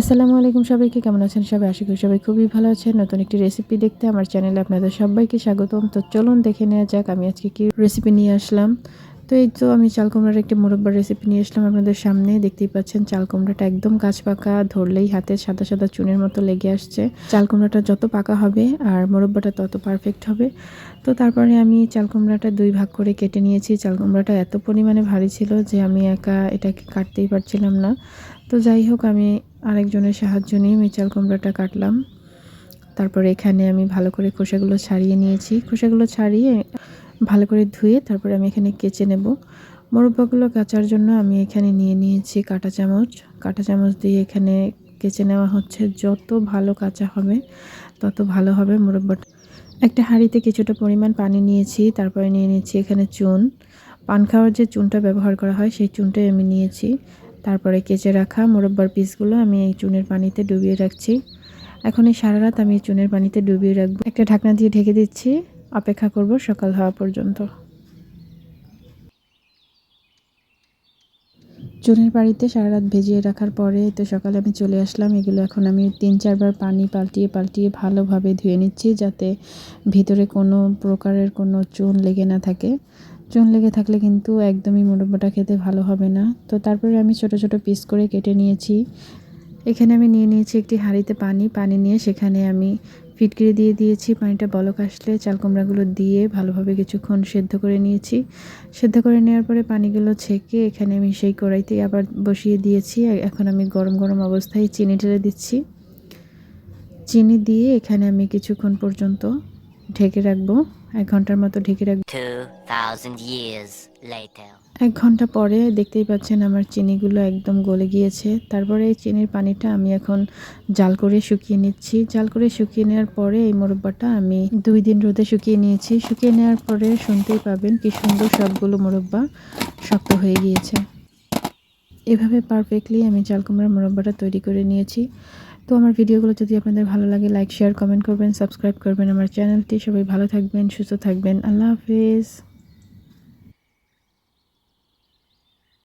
আসসালামু আলাইকুম সবাইকে, কেমন আছেন সবাই? আশা করি সবাই খুবই ভালো আছেন। নতুন একটি রেসিপি দেখতে আমার চ্যানেলে আপনাদের সবাইকে স্বাগতম। তো চলুন দেখে নেওয়া যাক, আমি আজকে কি রেসিপি নিয়ে আসলাম। তো এই তো আমি চাল কুমড়ার একটি মুরব্বার রেসিপি নিয়ে এসলাম আপনাদের সামনে। দেখতেই পাচ্ছেন চাল কুমড়াটা একদম গাছ পাকা, ধরলেই হাতে সাদা সাদা চুনের মতো লেগে আসছে। চাল কুমড়াটা যত পাকা হবে আর মুরব্বাটা তত পারফেক্ট হবে। তো তারপরে আমি চাল কুমড়াটা দুই ভাগ করে কেটে নিয়েছি। চাল কুমড়াটা এত পরিমাণে ভারী ছিল যে আমি একা এটাকে কাটতেই পারছিলাম না। তো যাই হোক, আমি আরেকজনের সাহায্য নিয়ে আমি চাল কুমড়াটা কাটলাম। তারপরে এখানে আমি ভালো করে খোসাগুলো ছাড়িয়ে নিয়েছি। খোসাগুলো ছাড়িয়ে ভালো করে ধুয়ে তারপরে আমি এখানে কেচে নেব। মোরব্বাগুলো কাচার জন্য আমি এখানে নিয়ে নিয়েছি কাঁটা চামচ। কাঁটা চামচ দিয়ে এখানে কেচে নেওয়া হচ্ছে যত ভালো কাঁচা হবে, তত ভালো হবে মোরব্বাটা একটা হাঁড়িতে কিছুটা পরিমাণ পানি নিয়েছি, তারপরে নিয়ে নিয়েছি এখানে চুন। পান খাওয়ার যে চুনটা ব্যবহার করা হয়, সেই চুনটাই আমি নিয়েছি। তারপরে কেচে রাখা মোরব্বার পিসগুলো আমি এই চুনের পানিতে ডুবিয়ে রাখছি। এখন এই সারা রাত আমি চুনের পানিতে ডুবিয়ে রাখব। একটা ঢাকনা দিয়ে ঢেকে দিচ্ছি। অপেক্ষা করব সকাল হওয়া পর্যন্ত। চুনের বাড়িতে সারা রাত ভেজিয়ে রাখার পরে তো সকালে আমি চলে আসলাম। এগুলো এখন আমি তিন চারবার পানি পাল্টিয়ে পাল্টিয়ে ভালোভাবে ধুয়ে নিচ্ছি যাতে ভিতরে কোনো প্রকারের কোনো চুন লেগে না থাকে। চুন লেগে থাকলে কিন্তু একদমই মোটামোটা খেতে ভালো হবে না। তো তারপরে আমি ছোট ছোট পিস করে কেটে নিয়েছি। এখানে আমি নিয়ে নিয়েছি একটি হাঁড়িতে পানি। পানি নিয়ে সেখানে আমি ফিটকিরি দিয়ে দিয়েছি। পানিটা বলক আসলে চাল কুমড়াগুলো দিয়ে ভালোভাবে কিছুক্ষণ সেদ্ধ করে নিয়েছি। সেদ্ধ করে নেওয়ার পরে পানিগুলো ছেঁকে এখানে আমি সেই কড়াইতেই আবার বসিয়ে দিয়েছি। এখন আমি গরম গরম অবস্থায় চিনি ঢেলে দিচ্ছি। চিনি দিয়ে এখানে আমি কিছুক্ষণ পর্যন্ত ঢেকে রাখব। এক ঘণ্টার মতো ঢেকে রাখব। 2,000 years later. এক ঘণ্টা পরে দেখতেই পাচ্ছেন আমার চিনিগুলো একদম গলে গিয়েছে। তারপরে এই চিনির পানিটা আমি এখন জাল করে শুকিয়ে নিচ্ছি। জাল করে শুকিয়ে নেওয়ার পরে এই মোরব্বাটা আমি দুই দিন রোদে শুকিয়ে নিয়েছি। শুকিয়ে নেওয়ার পরে শুনতেই পাবেন কি সুন্দর সবগুলো মোরব্বা শক্ত হয়ে গিয়েছে। এভাবে পারফেক্টলি আমি চাল কুমড়ার মোরব্বাটা তৈরি করে নিয়েছি। তো আমার ভিডিওগুলো যদি আপনাদের ভালো লাগে লাইক শেয়ার কমেন্ট করবেন সাবস্ক্রাইব করবেন আমার চ্যানেলটি সবাই ভালো থাকবেন, সুস্থ থাকবেন। আল্লাহ হাফিজ।